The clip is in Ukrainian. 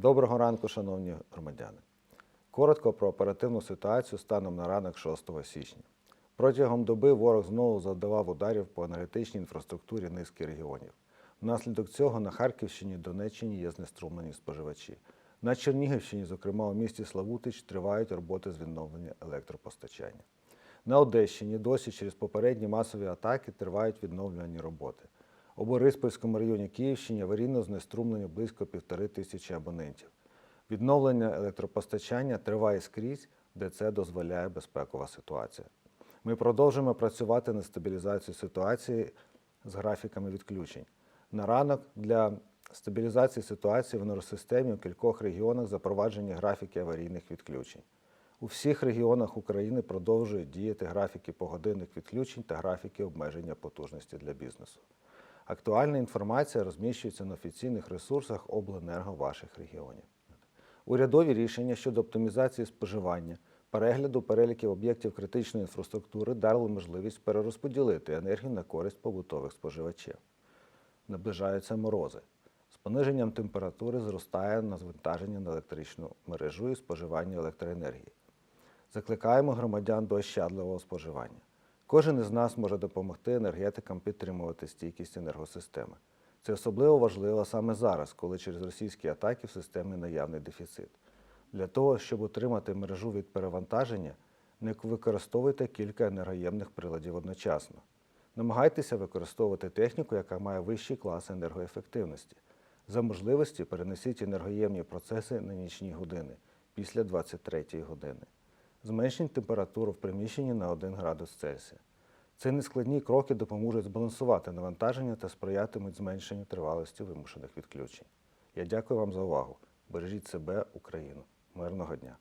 Доброго ранку, шановні громадяни. Коротко про оперативну ситуацію станом на ранок 6 січня. Протягом доби ворог знову завдавав ударів по енергетичній інфраструктурі низки регіонів. Внаслідок цього на Харківщині, Донеччині є знеструмлені споживачі. На Чернігівщині, зокрема у місті Славутич, тривають роботи з відновлення електропостачання. На Одещині досі через попередні масові атаки тривають відновлювані роботи. У Бориспільському районі Київщини аварійно знеструмлені близько півтори тисячі абонентів. Відновлення електропостачання триває скрізь, де це дозволяє безпекова ситуація. Ми продовжуємо працювати над стабілізацією ситуації з графіками відключень. На ранок для стабілізації ситуації в енергосистемі у кількох регіонах запроваджені графіки аварійних відключень. У всіх регіонах України продовжують діяти графіки погодинних відключень та графіки обмеження потужності для бізнесу. Актуальна інформація розміщується на офіційних ресурсах обленерго ваших регіонів. Урядові рішення щодо оптимізації споживання, перегляду переліків об'єктів критичної інфраструктури дали можливість перерозподілити енергію на користь побутових споживачів. Наближаються морози. З пониженням температури зростає навантаження на електричну мережу і споживання електроенергії. Закликаємо громадян до ощадливого споживання. Кожен із нас може допомогти енергетикам підтримувати стійкість енергосистеми. Це особливо важливо саме зараз, коли через російські атаки в системі наявний дефіцит. Для того, щоб утримати мережу від перевантаження, не використовуйте кілька енергоємних приладів одночасно. Намагайтеся використовувати техніку, яка має вищий клас енергоефективності. За можливості перенесіть енергоємні процеси на нічні години після 23 години. Зменшіть температуру в приміщенні на 1 градус Цельсія. Ці нескладні кроки допоможуть збалансувати навантаження та сприятимуть зменшенню тривалості вимушених відключень. Я дякую вам за увагу. Бережіть себе, Україну. Мирного дня!